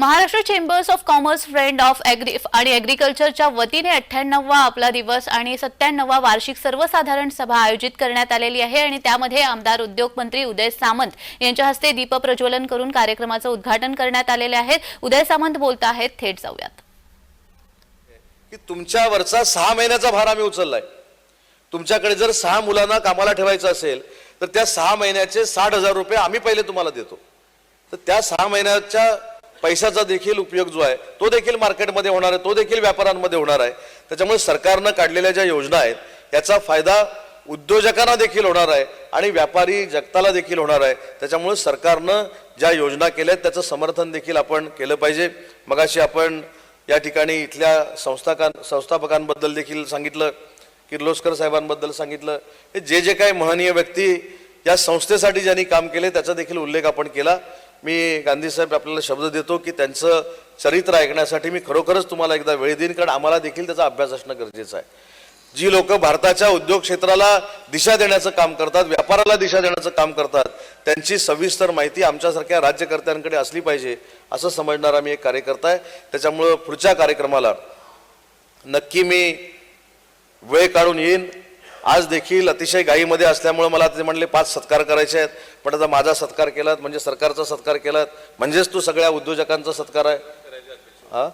Maharashtra chambers of commerce friend of agri आणि ॲग्रिकल्चरच्या वतीने अठ्ठ्याण्णववा आपला दिवस आणि सत्त्याण्णववा वार्षिक सर्वसाधारण सभा आयोजित करण्यात आलेली आहे आणि त्यामध्ये आमदार उद्योगमंत्री उदय सामंत यांच्या हस्ते दीप प्रज्वलन करून कार्यक्रमाचं उद्घाटन करण्यात आलेले आहे. उदय सामंत बोलत आहेत थेट जाऊयात. की तुमच्यावरचा सहा महिन्याचा भार आम्ही उचललाय. तुमच्याकडे जर सहा मुलांना कामाला ठेवायचं असेल तर त्या सहा महिन्याचे साठ हजार रुपये आम्ही पहिले तुम्हाला देतो. तर त्या सहा महिन्याच्या पैशाचा देखील उपयोग जो आहे तो देखील मार्केटमध्ये होणार आहे तो देखील व्यापाऱ्यांमध्ये होणार आहे. त्याच्यामुळे सरकारनं काढलेल्या ज्या योजना आहेत याचा फायदा उद्योजकांना देखील होणार आहे आणि व्यापारी जगताला देखील होणार आहे. त्याच्यामुळे सरकारनं ज्या योजना केल्या आहेत त्याचं समर्थन देखील आपण केलं पाहिजे. मगाशी आपण या ठिकाणी इथल्या संस्थाकां संस्थापकांबद्दल देखील सांगितलं किर्लोस्कर साहेबांबद्दल सांगितलं. हे जे जे काही महनीय व्यक्ती या संस्थेसाठी ज्यांनी काम केले त्याचा देखील उल्लेख आपण केला. मी गांधी साहेब आपल्याला शब्द देतो की त्यांचं चरित्र ऐकण्यासाठी मी खरोखरच तुम्हाला एकदा वेळ देईन कारण आम्हाला देखील त्याचा अभ्यास असणं गरजेचं आहे. जी लोक भारताच्या उद्योग क्षेत्राला दिशा देण्याचं काम करतात व्यापाराला दिशा देण्याचं काम करतात त्यांची सविस्तर माहिती आमच्यासारख्या राज्यकर्त्यांकडे असली पाहिजे असं समजणारा मी एक कार्यकर्ता आहे. त्याच्यामुळं पुढच्या कार्यक्रमाला नक्की मी वेळ काढून येईन. आज देखील अतिशय गायीमध्ये असल्यामुळं मला ते म्हणले पाच सत्कार करायचे आहेत. पण आता माझा सत्कार केलात म्हणजे सरकारचा सत्कार केलात म्हणजेच तू सगळ्या उद्योजकांचा सत्कार आहे. हां?